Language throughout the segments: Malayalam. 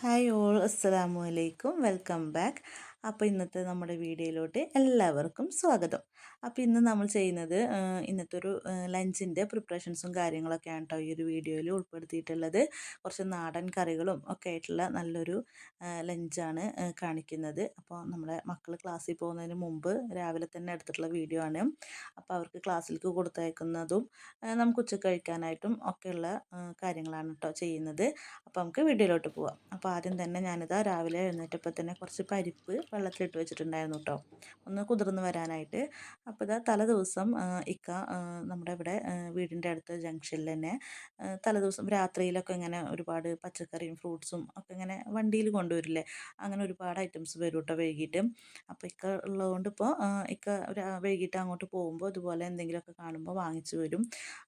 ഹായ് ഓൾ അസ്സലാമു അലൈക്കും. Welcome back. അപ്പോൾ ഇന്നത്തെ നമ്മുടെ വീഡിയോയിലോട്ട് എല്ലാവർക്കും സ്വാഗതം. അപ്പോൾ ഇന്ന് നമ്മൾ ചെയ്യുന്നത് ഇന്നത്തെ ഒരു ലഞ്ചിന്റെ പ്രിപ്പറേഷൻസും കാര്യങ്ങളൊക്കെയാണ് കേട്ടോ ഈ ഒരു വീഡിയോയിൽ ഉൾപ്പെടുത്തിയിട്ടുള്ളത്. കുറച്ച് നാടൻ കറികളും ഒക്കെ ആയിട്ടുള്ള നല്ലൊരു ലഞ്ചാണ് കാണിക്കുന്നത്. അപ്പോൾ നമ്മുടെ മക്കൾ ക്ലാസ്സിൽ പോകുന്നതിന് മുമ്പ് രാവിലെ തന്നെ എടുത്തിട്ടുള്ള വീഡിയോ ആണ്. അപ്പോൾ അവർക്ക് ക്ലാസ്സിലേക്ക് കൊടുത്തയക്കുന്നതും നമുക്ക് ഉച്ചയ്ക്ക് കഴിക്കാനായിട്ടും ഒക്കെയുള്ള കാര്യങ്ങളാണ് കേട്ടോ ചെയ്യുന്നത്. അപ്പോൾ നമുക്ക് വീഡിയോയിലോട്ട് പോവാം. അപ്പോൾ ആദ്യം തന്നെ ഞാനിതാ രാവിലെ എഴുന്നേറ്റപ്പോൾ തന്നെ കുറച്ച് പരിപ്പ് വെള്ളത്തിലിട്ട് വെച്ചിട്ടുണ്ടായിരുന്നു കേട്ടോ ഒന്ന് കുതിർന്ന് വരാനായിട്ട്. അപ്പോൾ ഇതാ തലേ ദിവസം ഇക്ക നമ്മുടെ ഇവിടെ വീടിന്റെ അടുത്ത ജംഗ്ഷനിൽ തന്നെ തല ദിവസം രാത്രിയിലൊക്കെ ഇങ്ങനെ ഒരുപാട് പച്ചക്കറിയും ഫ്രൂട്ട്സും ഒക്കെ ഇങ്ങനെ വണ്ടിയിൽ കൊണ്ടുവരില്ലേ? അങ്ങനെ ഒരുപാട് ഐറ്റംസ് വരും കേട്ടോ വൈകിട്ട്. അപ്പോൾ ഇക്ക ഉള്ളതുകൊണ്ട് ഇപ്പോൾ ഇക്ക വൈകിട്ട് അങ്ങോട്ട് പോകുമ്പോൾ ഇതുപോലെ എന്തെങ്കിലുമൊക്കെ കാണുമ്പോൾ വാങ്ങിച്ചു വരും.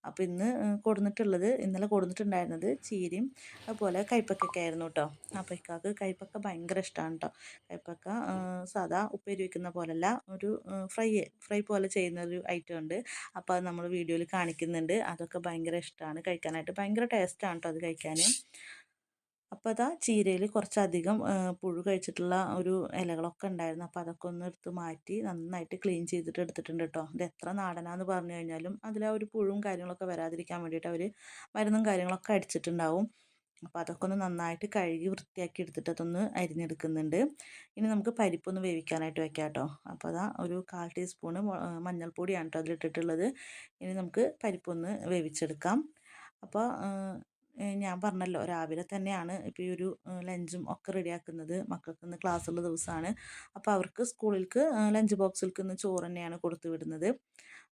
അപ്പോൾ ഇന്ന് കൊടുന്നിട്ടുള്ളത് ഇന്നലെ കൊടുന്നിട്ടുണ്ടായിരുന്നത് ചീരയും അതുപോലെ കൈപ്പക്കൊക്കെ ആയിരുന്നു കേട്ടോ അപ്പോൾ ഇക്കാക്ക് കൈപ്പക്ക ഭയങ്കര ഇഷ്ടമാണ് കേട്ടോ കൈപ്പക്ക സാധാ ഉപ്പേരി വെക്കുന്ന പോലല്ല ഒരു ഫ്രൈ ഫ്രൈ പോലെ ചെയ്യുന്ന ഒരു ഐറ്റം ഉണ്ട്. അപ്പോൾ അത് നമ്മൾ വീഡിയോയിൽ കാണിക്കുന്നുണ്ട്. അതൊക്കെ ഭയങ്കര ഇഷ്ടമാണ് കഴിക്കാനായിട്ട് ഭയങ്കര ടേസ്റ്റാണ് കേട്ടോ അത് കഴിക്കാൻ അപ്പോൾ അതാ ചീരയിൽ കുറച്ചധികം പുഴു കഴിച്ചിട്ടുള്ള ഒരു ഇലകളൊക്കെ ഉണ്ടായിരുന്നു. അപ്പോൾ അതൊക്കെ ഒന്ന് എടുത്ത് മാറ്റി നന്നായിട്ട് ക്ലീൻ ചെയ്തിട്ട് എടുത്തിട്ടുണ്ട് കേട്ടോ ഇത് എത്ര നാടനാന്ന് പറഞ്ഞു കഴിഞ്ഞാലും അതിൽ ആ ഒരു പുഴുവും കാര്യങ്ങളൊക്കെ വരാതിരിക്കാൻ വേണ്ടിയിട്ട് അവർ മരുന്നും കാര്യങ്ങളൊക്കെ അടിച്ചിട്ടുണ്ടാവും. അപ്പോൾ അതൊക്കെ ഒന്ന് നന്നായിട്ട് കഴുകി വൃത്തിയാക്കി എടുത്തിട്ട് അതൊന്ന് അരിഞ്ഞെടുക്കുന്നുണ്ട്. ഇനി നമുക്ക് പരിപ്പൊന്ന് വേവിക്കാനായിട്ട് വെക്കാം കേട്ടോ. അപ്പോൾ അതാ ഒരു കാൽ ടീസ്പൂണ് മഞ്ഞൾപ്പൊടിയാണ് കേട്ടോ അതിലിട്ടിട്ടുള്ളത്. ഇനി നമുക്ക് പരിപ്പൊന്ന് വേവിച്ചെടുക്കാം. അപ്പോൾ ഞാൻ പറഞ്ഞല്ലോ രാവിലെ തന്നെയാണ് ഇപ്പോൾ ഈ ഒരു ലഞ്ചും ഒക്കെ റെഡിയാക്കുന്നത്. മക്കൾക്ക് ഇന്ന് ക്ലാസ്സുള്ള ദിവസമാണ് അപ്പോൾ അവർക്ക് സ്കൂളിലേക്ക് ലഞ്ച് ബോക്സിലേക്ക് ഇന്ന് ചോറ് തന്നെയാണ് കൊടുത്തു വിടുന്നത്.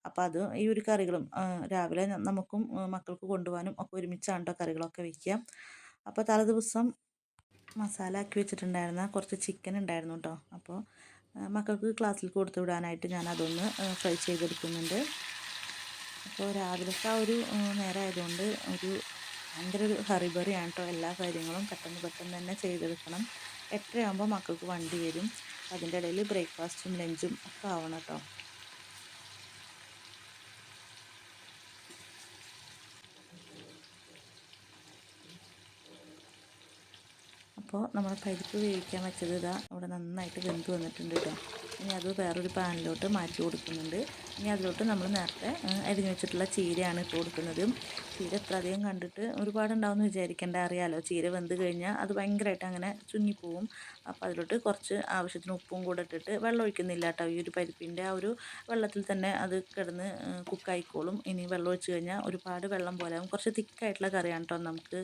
അപ്പോൾ അത് ഈ ഒരു കറികളും രാവിലെ നമുക്കും മക്കൾക്ക് കൊണ്ടുപോകാനും ഒക്കെ ഒരുമിച്ചാണ് കേട്ടോ കറികളൊക്കെ വയ്ക്കുക അപ്പോൾ തലേ ദിവസം മസാല ആക്കി വെച്ചിട്ടുണ്ടായിരുന്ന കുറച്ച് ചിക്കൻ ഉണ്ടായിരുന്നു കേട്ടോ അപ്പോൾ മക്കൾക്ക് ക്ലാസ്സിൽ കൊടുത്തു വിടാനായിട്ട് ഞാൻ അതൊന്ന് ഫ്രൈ ചെയ്തെടുക്കുന്നുണ്ട്. അപ്പോൾ രാവിലത്തെ ആ ഒരു നേരമായതുകൊണ്ട് ഒരു ഭയങ്കര ഒരു ഹറിബറിയാണ് കേട്ടോ എല്ലാ കാര്യങ്ങളും പെട്ടെന്ന് പെട്ടെന്ന് തന്നെ ചെയ്തെടുക്കണം. എട്ടരയാകുമ്പോൾ മക്കൾക്ക് വണ്ടി വരും. അതിന്റെ ഇടയിൽ ബ്രേക്ക്ഫാസ്റ്റും ലഞ്ചും ഒക്കെ ആവണം കേട്ടോ അപ്പോൾ നമ്മൾ പരിപ്പ് വേവിക്കാൻ വെച്ചത് ഇതാ. അവിടെ നന്നായിട്ട് വെന്ത് വന്നിട്ടുണ്ട് കേട്ടോ. ഇനി അത് വേറൊരു പാനിലോട്ട് മാറ്റി കൊടുക്കുന്നുണ്ട്. ഇനി അതിലോട്ട് നമ്മൾ നേരത്തെ അരിഞ്ഞു വെച്ചിട്ടുള്ള ചീരയാണ് ഇട്ട് കൊടുക്കുന്നത്. ചീര എത്ര അധികം കണ്ടിട്ട് ഒരുപാടുണ്ടാവുമെന്ന് വിചാരിക്കേണ്ട അറിയാലോ. ചീര വെന്ത് കഴിഞ്ഞാൽ അത് ഭയങ്കരമായിട്ട് അങ്ങനെ ചുങ്ങിപ്പോവും. അപ്പോൾ അതിലോട്ട് കുറച്ച് ആവശ്യത്തിന് ഉപ്പും കൂടെ ഇട്ടിട്ട് വെള്ളം ഒഴിക്കുന്നില്ല കേട്ടോ. ഈ ഒരു പരിപ്പിന്റെ ആ ഒരു വെള്ളത്തിൽ തന്നെ അത് കിടന്ന് കുക്കായിക്കോളും. ഇനി വെള്ളം ഒഴിച്ച് കഴിഞ്ഞാൽ ഒരുപാട് വെള്ളം പോലെ ആവും. കുറച്ച് തിക്കായിട്ടുള്ള കറിയാണ് കേട്ടോ നമുക്ക്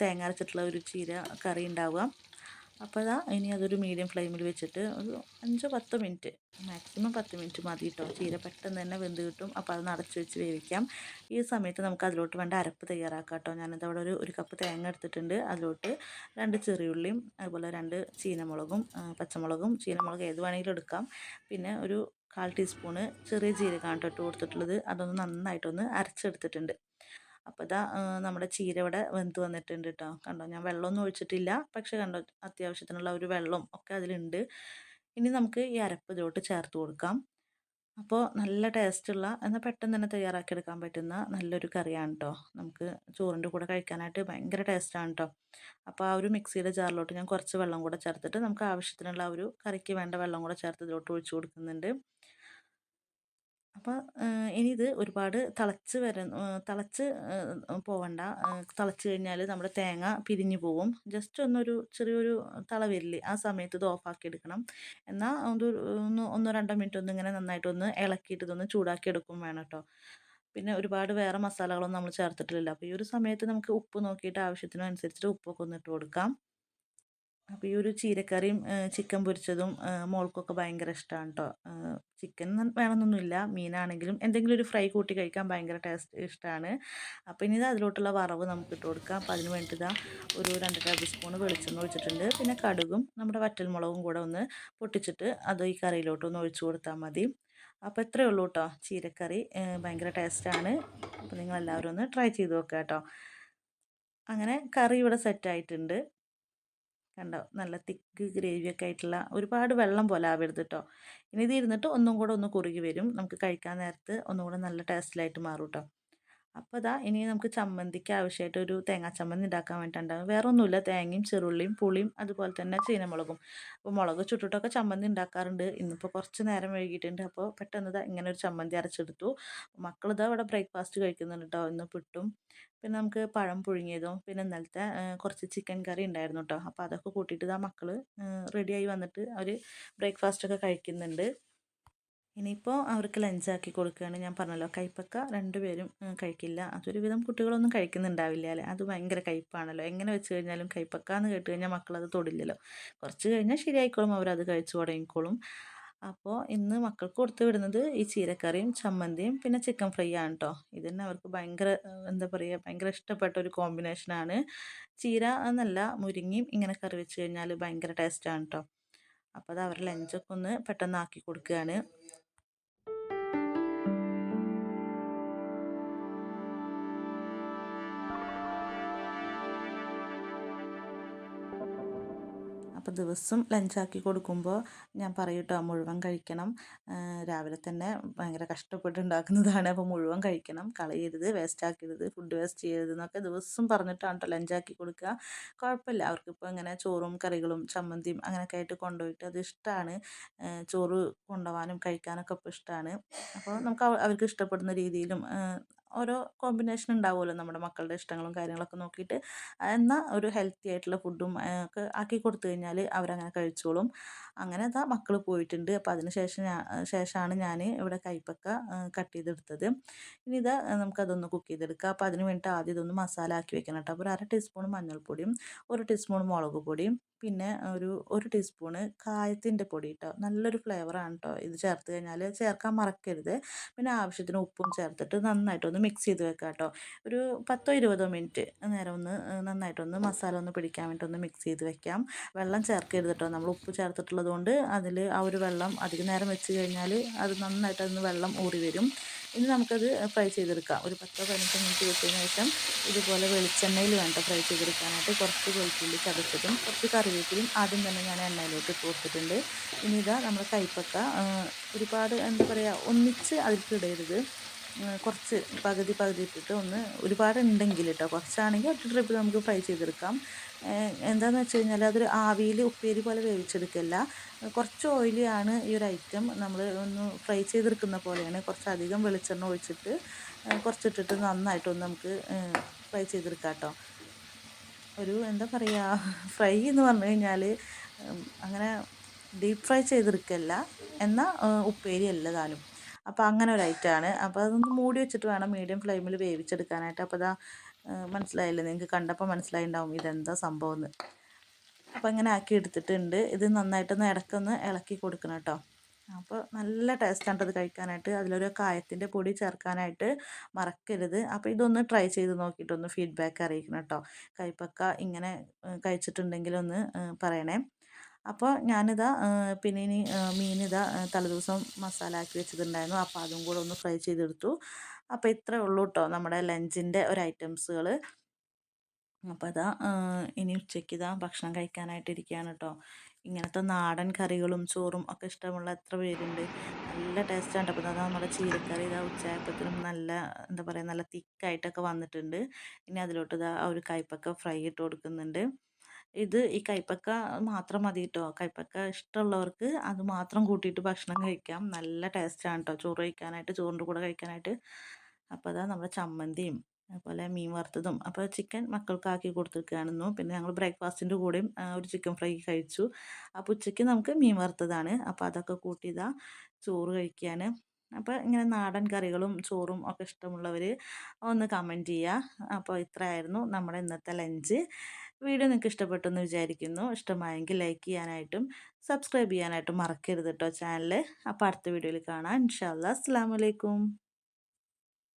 തേങ്ങ അരച്ചിട്ടുള്ള ഒരു ചീര കറി ഉണ്ടാവുക. അപ്പോൾ ഇതാ ഇനി അതൊരു മീഡിയം ഫ്ലെയിമിൽ വെച്ചിട്ട് ഒരു അഞ്ചോ പത്തോ മിനിറ്റ് മാക്സിമം പത്ത് മിനിറ്റ് മതി കേട്ടോ ചീര പെട്ടെന്ന് തന്നെ വെന്ത് കിട്ടും. അപ്പോൾ അത് അടച്ച് വെച്ച് വേവിക്കാം. ഈ സമയത്ത് നമുക്ക് അതിലോട്ട് വേണ്ട അരപ്പ് തയ്യാറാക്കാം കേട്ടോ ഞാനിത് അവിടെ ഒരു ഒരു കപ്പ് തേങ്ങ എടുത്തിട്ടുണ്ട്. അതിലോട്ട് രണ്ട് ചെറിയുള്ളിയും അതുപോലെ രണ്ട് ചീനമുളകും പച്ചമുളകും ചീനമുളക് ഏത് വേണമെങ്കിലും എടുക്കാം. പിന്നെ ഒരു കാൽ ടീസ്പൂണ് ചെറിയ ജീരകമാണ് കേട്ടോ കൊടുത്തിട്ടുള്ളത്. അതൊന്ന് നന്നായിട്ടൊന്ന് അരച്ചെടുത്തിട്ടുണ്ട്. അപ്പോൾ ഇതാ നമ്മുടെ ചീര ഇവിടെ വെന്ത് വന്നിട്ടുണ്ട് കേട്ടോ കണ്ടോ? ഞാൻ വെള്ളമൊന്നും ഒഴിച്ചിട്ടില്ല. പക്ഷെ കണ്ടോ അത്യാവശ്യത്തിനുള്ള ഒരു വെള്ളം ഒക്കെ അതിലുണ്ട്. ഇനി നമുക്ക് ഈ അരപ്പ് ഇതിലോട്ട് ചേർത്ത് കൊടുക്കാം. അപ്പോൾ നല്ല ടേസ്റ്റുള്ള എന്നാൽ പെട്ടെന്ന് തന്നെ തയ്യാറാക്കിയെടുക്കാൻ പറ്റുന്ന നല്ലൊരു കറിയാണ് കേട്ടോ നമുക്ക് ചോറിന്റെ കൂടെ കഴിക്കാനായിട്ട് ഭയങ്കര ടേസ്റ്റാണ് കേട്ടോ അപ്പോൾ ആ ഒരു മിക്സിയുടെ ജാറിലോട്ട് ഞാൻ കുറച്ച് വെള്ളം കൂടെ ചേർത്തിട്ട് നമുക്ക് ആവശ്യത്തിനുള്ള ഒരു കറിക്ക് വേണ്ട വെള്ളം കൂടെ ചേർത്ത് ഇതിലോട്ട് ഒഴിച്ചു കൊടുക്കുന്നുണ്ട്. അപ്പോൾ ഇനി ഇത് ഒരുപാട് തിളച്ച് വരുന്ന തിളച്ച് പോവണ്ട. തിളച്ച് കഴിഞ്ഞാൽ നമ്മുടെ തേങ്ങ പിരിഞ്ഞു പോവും. ജസ്റ്റ് ഒന്നൊരു ചെറിയൊരു തള വരില്ലേ ആ സമയത്ത് ഇത് ഓഫാക്കി എടുക്കണം. എന്നാൽ ഒന്ന് ഒന്നോ രണ്ടോ മിനിറ്റ് ഒന്ന് ഇങ്ങനെ നന്നായിട്ടൊന്ന് ഇളക്കിയിട്ട് ഇതൊന്ന് ചൂടാക്കി എടുക്കും വേണം കേട്ടോ പിന്നെ ഒരുപാട് വേറെ മസാലകളൊന്നും നമ്മൾ ചേർത്തിട്ടില്ല അപ്പോൾ ഈ ഒരു സമയത്ത് നമുക്ക് ഉപ്പ് നോക്കിയിട്ട് ആവശ്യത്തിനനുസരിച്ചിട്ട് ഉപ്പൊക്കെ ഒന്ന് ഇട്ട് കൊടുക്കാം. അപ്പോൾ ഈ ഒരു ചീരക്കറിയും ചിക്കൻ പൊരിച്ചതും മോൾക്കൊക്കെ ഭയങ്കര ഇഷ്ടമാണ് കേട്ടോ ചിക്കൻ വേണമെന്നൊന്നുമില്ല. മീനാണെങ്കിലും എന്തെങ്കിലും ഒരു ഫ്രൈ കൂട്ടി കഴിക്കാൻ ഭയങ്കര ടേസ്റ്റ് ഇഷ്ടമാണ് അപ്പോൾ ഇനി ഇത് അതിലോട്ടുള്ള വറവ് നമുക്ക് ഇട്ട് കൊടുക്കാം. അപ്പോൾ അതിന് വേണ്ടി ഇതാ ഒരു രണ്ട് ടേബിൾ സ്പൂൺ വെളിച്ചെണ്ണ ഒഴിച്ചിട്ടുണ്ട്. പിന്നെ കടുകും നമ്മുടെ വറ്റൽമുളകും കൂടെ ഒന്ന് പൊട്ടിച്ചിട്ട് അത് ഈ കറിയിലോട്ട് ഒന്ന് ഒഴിച്ചു കൊടുത്താൽ മതി. അപ്പോൾ ഇത്രയേ ഉള്ളൂ കേട്ടോ ചീരക്കറി ഭയങ്കര ടേസ്റ്റാണ് അപ്പോൾ നിങ്ങളെല്ലാവരും ഒന്ന് ട്രൈ ചെയ്ത് നോക്കുക കേട്ടോ. അങ്ങനെ കറി ഇവിടെ സെറ്റായിട്ടുണ്ട്. കണ്ടോ നല്ല തിക്ക് ഗ്രേവിയൊക്കെ ആയിട്ടുള്ള ഒരുപാട് വെള്ളം പോലെ ആവരുത് കേട്ടോ ഇനി ഇത് ഇരുന്നിട്ട് ഒന്നും കൂടെ ഒന്ന് കുറുകി വരും. നമുക്ക് കഴിക്കാൻ നേരത്ത് ഒന്നും കൂടെ നല്ല ടേസ്റ്റിലായിട്ട് മാറും കേട്ടോ അപ്പോൾ ഇതാ ഇനി നമുക്ക് ചമ്മന്തിക്ക് ആവശ്യമായിട്ട് ഒരു തേങ്ങാ ചമ്മന്തി ഉണ്ടാക്കാൻ വേണ്ടിയിട്ടുണ്ടാകും വേറെ ഒന്നുമില്ല തേങ്ങയും ചെറുള്ളിയും പുളിയും അതുപോലെ തന്നെ ചീനമുളകും. അപ്പോൾ മുളക് ചുട്ടിട്ടൊക്കെ ചമ്മന്തി ഉണ്ടാക്കാറുണ്ട്. ഇന്നിപ്പോൾ കുറച്ച് നേരം വൈകിയിട്ടുണ്ട്. അപ്പോൾ പെട്ടെന്ന് ഇതാ ഇങ്ങനെ ഒരു ചമ്മന്തി അരച്ചെടുത്തു. മക്കളിതാ ഇവിടെ ബ്രേക്ക്ഫാസ്റ്റ് കഴിക്കുന്നുണ്ട് കേട്ടോ. ഇന്ന് പുട്ടും. പിന്നെ നമുക്ക് പഴം പുഴുങ്ങിയതും. പിന്നെ ഇന്നലത്തെ കുറച്ച് ചിക്കൻ കറി ഉണ്ടായിരുന്നു കേട്ടോ. അപ്പോൾ അതൊക്കെ കൂട്ടിയിട്ട് ഇതാ മക്കൾ റെഡിയായി വന്നിട്ട് അവർ ബ്രേക്ക്ഫാസ്റ്റൊക്കെ കഴിക്കുന്നുണ്ട്. ഇനിയിപ്പോൾ അവർക്ക് ലഞ്ചാക്കി കൊടുക്കുകയാണ്. ഞാൻ പറഞ്ഞല്ലോ കയ്പ്പക്ക രണ്ടുപേരും കഴിക്കില്ല. അതൊരുവിധം കുട്ടികളൊന്നും കഴിക്കുന്നുണ്ടാവില്ല അല്ലേ അത് ഭയങ്കര കയ്പ്പാണല്ലോ. എങ്ങനെ വെച്ച് കഴിഞ്ഞാലും കയ്പ്പക്ക എന്ന് കേട്ട് കഴിഞ്ഞാൽ മക്കളത് തൊടില്ലല്ലോ. കുറച്ച് കഴിഞ്ഞാൽ ശരിയായിക്കോളും അവരത് കഴിച്ചു തുടങ്ങിക്കോളും. അപ്പോൾ ഇന്ന് മക്കൾക്ക് കൊടുത്തു വിടുന്നത് ഈ ചീരക്കറിയും ചമ്മന്തിയും പിന്നെ ചിക്കൻ ഫ്രൈ ആണ് കേട്ടോ ഇത് തന്നെ അവർക്ക് ഭയങ്കര എന്താ പറയുക ഭയങ്കര ഇഷ്ടപ്പെട്ട ഒരു കോമ്പിനേഷനാണ് ചീര എന്നല്ല മുരിങ്ങയും ഇങ്ങനെ കറി വെച്ച് കഴിഞ്ഞാൽ ഭയങ്കര ടേസ്റ്റാണ് കേട്ടോ അപ്പോൾ അത് അവരുടെ ലഞ്ചൊക്കെ ഒന്ന് പെട്ടെന്ന് ആക്കി കൊടുക്കുകയാണ്. അപ്പോൾ ദിവസം ലഞ്ചാക്കി കൊടുക്കുമ്പോൾ ഞാൻ പറയും കേട്ടോ മുഴുവൻ കഴിക്കണം. രാവിലെ തന്നെ ഭയങ്കര കഷ്ടപ്പെട്ട് ഉണ്ടാക്കുന്നതാണ്. അപ്പോൾ മുഴുവൻ കഴിക്കണം. കളയരുത് വേസ്റ്റ് ആക്കരുത് ഫുഡ് വേസ്റ്റ് ചെയ്യരുത് എന്നൊക്കെ ദിവസം പറഞ്ഞിട്ടാണ് കേട്ടോ ലഞ്ചാക്കി കൊടുക്കുക. കുഴപ്പമില്ല. അവർക്കിപ്പോൾ ഇങ്ങനെ ചോറും കറികളും ചമ്മന്തിയും അങ്ങനെയൊക്കെ ആയിട്ട് കൊണ്ടുപോയിട്ട് അത് ഇഷ്ടമാണ് ചോറ് കൊണ്ടുപോകാനും കഴിക്കാനൊക്കെ ഇപ്പോൾ ഇഷ്ടമാണ് അപ്പോൾ നമുക്ക് അവർക്ക് ഇഷ്ടപ്പെടുന്ന രീതിയിലും ഓരോ കോമ്പിനേഷൻ ഉണ്ടാവുമല്ലോ നമ്മുടെ മക്കളുടെ ഇഷ്ടങ്ങളും കാര്യങ്ങളൊക്കെ നോക്കിയിട്ട്. എന്നാൽ ഒരു ഹെൽത്തി ആയിട്ടുള്ള ഫുഡും ഒക്കെ ആക്കി കൊടുത്തു കഴിഞ്ഞാൽ അവരങ്ങനെ കഴിച്ചോളും. അങ്ങനെ അതാ മക്കൾ പോയിട്ടുണ്ട്. അപ്പോൾ അതിന് ശേഷം ശേഷമാണ് ഞാൻ ഇവിടെ കൈപ്പക്ക കട്ട് ചെയ്തെടുത്തത്. ഇനി ഇതാ നമുക്കതൊന്ന് കുക്ക് ചെയ്തെടുക്കാം. അപ്പോൾ അതിന് വേണ്ടിയിട്ട് ആദ്യം ഇതൊന്ന് മസാല ആക്കി വെക്കണം കേട്ടോ. അപ്പോൾ ഒരു അര ടീസ്പൂൺ മഞ്ഞൾപ്പൊടിയും ഒരു ടീസ്പൂൺ മുളക് പൊടിയും പിന്നെ ഒരു ഒരു ടീസ്പൂണ് കായത്തിന്റെ പൊടി കേട്ടോ നല്ലൊരു ഫ്ലേവറാണ് കേട്ടോ ഇത് ചേർത്ത് കഴിഞ്ഞാൽ ചേർക്കാൻ മറക്കരുത്. പിന്നെ ആവശ്യത്തിന് ഉപ്പും ചേർത്തിട്ട് നന്നായിട്ടൊന്ന് മിക്സ് ചെയ്ത് വെക്കാം കേട്ടോ ഒരു പത്തോ ഇരുപതോ മിനിറ്റ് നേരം ഒന്ന് നന്നായിട്ടൊന്ന് മസാല ഒന്ന് പിടിക്കാൻ വേണ്ടി ഒന്ന് മിക്സ് ചെയ്ത് വെക്കാം. വെള്ളം ചേർക്കരുത് കേട്ടോ നമ്മൾ ഉപ്പ് ചേർത്തിട്ടുള്ളത് കൊണ്ട് അതിൽ ആ ഒരു വെള്ളം അധികം നേരം വെച്ച് കഴിഞ്ഞാൽ അത് നന്നായിട്ടൊന്ന് വെള്ളം ഊറി വരും. ഇനി നമുക്കത് ഫ്രൈ ചെയ്തെടുക്കാം. ഒരു പത്തോ പതിനെട്ടോ മിനിറ്റ് വെച്ചതിന് ശേഷം ഇതുപോലെ വെളിച്ചെണ്ണയിൽ വേണ്ട ഫ്രൈ ചെയ്തെടുക്കാനായിട്ട് കുറച്ച് വെളുത്തുള്ളി ചതച്ചതും കുറച്ച് കറിവേപ്പിലും ആദ്യം തന്നെ ഞാൻ എണ്ണയിലോട്ട് ഇട്ട് കൊടുത്തിട്ടുണ്ട്. ഇനി ഇതാ നമ്മുടെ കൈപ്പക്ക ഒരുപാട് എന്താ പറയുക ഒന്നിച്ച് അതിലേക്ക് ഇടരുത്. കുറച്ച് പകുതി പകുതി ഇട്ടിട്ട് ഒന്ന് ഒരുപാട് ഉണ്ടെങ്കിൽ കേട്ടോ കുറച്ചാണെങ്കിൽ ഒറ്റ ട്രിപ്പിൽ നമുക്ക് ഫ്രൈ ചെയ്തെടുക്കാം. എന്താണെന്ന് വെച്ച് കഴിഞ്ഞാൽ അതൊരു ആവിയിൽ ഉപ്പേരി പോലെ വേവിച്ചെടുക്കില്ല. കുറച്ച് ഓയിലിയാണ് ഈ ഒരു ഐറ്റം നമ്മൾ ഒന്ന് ഫ്രൈ ചെയ്തെടുക്കുന്ന പോലെയാണ്. കുറച്ചധികം വെളിച്ചെണ്ണ ഒഴിച്ചിട്ട് കുറച്ചിട്ടിട്ട് നന്നായിട്ടൊന്ന് നമുക്ക് ഫ്രൈ ചെയ്തെടുക്കാം കേട്ടോ. ഒരു എന്താ പറയുക ഫ്രൈ എന്ന് പറഞ്ഞു കഴിഞ്ഞാൽ അങ്ങനെ ഡീപ്പ് ഫ്രൈ ചെയ്തെടുക്കല്ല. എന്നാൽ ഉപ്പേരി അല്ല അപ്പോൾ അങ്ങനെ ഒരു ഐറ്റമാണ് അപ്പോൾ അതൊന്ന് മൂടി വെച്ചിട്ട് വേണം മീഡിയം ഫ്ലെയിമിൽ വേവിച്ചെടുക്കാനായിട്ട്. അപ്പോൾ അതാ മനസ്സിലായില്ലേ? നിങ്ങൾക്ക് കണ്ടപ്പോൾ മനസ്സിലായിണ്ടാവും ഇതെന്താ സംഭവം എന്ന് അപ്പോൾ ഇങ്ങനെ ആക്കി എടുത്തിട്ടുണ്ട്. ഇത് നന്നായിട്ടൊന്ന് ഇടയ്ക്കൊന്ന് ഇളക്കി കൊടുക്കണം കേട്ടോ. അപ്പോൾ നല്ല ടേസ്റ്റാണ് അത് കഴിക്കാനായിട്ട്. അതിലൊരു കായത്തിന്റെ പൊടി ചേർക്കാനായിട്ട് മറക്കരുത്. അപ്പോൾ ഇതൊന്ന് ട്രൈ ചെയ്ത് നോക്കിയിട്ടൊന്ന് ഫീഡ്ബാക്ക് അറിയിക്കണം കേട്ടോ കൈപ്പക്ക ഇങ്ങനെ കഴിച്ചിട്ടുണ്ടെങ്കിൽ ഒന്ന് പറയണേ. അപ്പോൾ ഞാനിതാ പിന്നെ ഇനി ഇതാ തലേദിവസം മസാല ആക്കി വെച്ചിട്ടുണ്ടായിരുന്നു അപ്പോൾ അതും കൂടെ ഒന്ന് ഫ്രൈ ചെയ്തെടുത്തു. അപ്പോൾ ഇത്രേ ഉള്ളൂ കേട്ടോ നമ്മുടെ ലഞ്ചിന്റെ ഒരു ഐറ്റംസുകൾ. അപ്പോൾ അതാ ഇനി ഉച്ചയ്ക്ക് ഇതാ ഭക്ഷണം കഴിക്കാനായിട്ടിരിക്കുകയാണ് കേട്ടോ ഇങ്ങനത്തെ നാടൻ കറികളും ചോറും ഒക്കെ ഇഷ്ടമുള്ള എത്ര പേരുണ്ട്. നല്ല ടേസ്റ്റാണ് അപ്പോൾ നമ്മുടെ ചീരക്കറി ഇതാ ഉച്ചയപ്പത്തിനും നല്ല എന്താ പറയുക നല്ല തിക്കായിട്ടൊക്കെ വന്നിട്ടുണ്ട്. ഇനി അതിലോട്ട് ഇതാ ഒരു കയ്പൊക്കെ ഫ്രൈ ഇട്ട് കൊടുക്കുന്നുണ്ട്. ഇത് ഈ കൈപ്പക്ക മാത്രം മതി കേട്ടോ കൈപ്പക്ക ഇഷ്ടമുള്ളവർക്ക് അത് മാത്രം കൂട്ടിയിട്ട് ഭക്ഷണം കഴിക്കാം. നല്ല ടേസ്റ്റാണ് കേട്ടോ ചോറ് കഴിക്കാനായിട്ട് ചോറിന്റെ കൂടെ കഴിക്കാനായിട്ട്. അപ്പോൾ അതാ നമ്മുടെ ചമ്മന്തിയും അതുപോലെ മീൻ വറുത്തതും. അപ്പോൾ ചിക്കൻ മക്കൾക്കാക്കി കൊടുത്തിരിക്കുകയാണെന്നു. പിന്നെ ഞങ്ങൾ ബ്രേക്ക്ഫാസ്റ്റിന്റെ കൂടെയും ഒരു ചിക്കൻ ഫ്രൈ കഴിച്ചു. അപ്പോൾ ഉച്ചയ്ക്ക് നമുക്ക് മീൻ വറുത്തതാണ്. അപ്പോൾ അതൊക്കെ കൂട്ടിയതാ ചോറ് കഴിക്കാൻ. അപ്പോൾ ഇങ്ങനെ നാടൻ കറികളും ചോറും ഒക്കെ ഇഷ്ടമുള്ളവർ ഒന്ന് കമന്റ് ചെയ്യുക. അപ്പോൾ ഇത്രയായിരുന്നു നമ്മുടെ ഇന്നത്തെ ലഞ്ച് വീഡിയോ നിങ്ങൾക്ക് ഇഷ്ടപ്പെട്ടെന്ന് വിചാരിക്കുന്നു. ഇഷ്ടമായെങ്കിൽ ലൈക്ക് ചെയ്യാനായിട്ടും സബ്സ്ക്രൈബ് ചെയ്യാനായിട്ടും മറക്കരുത് കേട്ടോ ചാനൽ അപ്പോൾ അടുത്ത വീഡിയോയിൽ കാണാം. ഇൻഷാല്ലാ അസ്സാം വലൈക്കും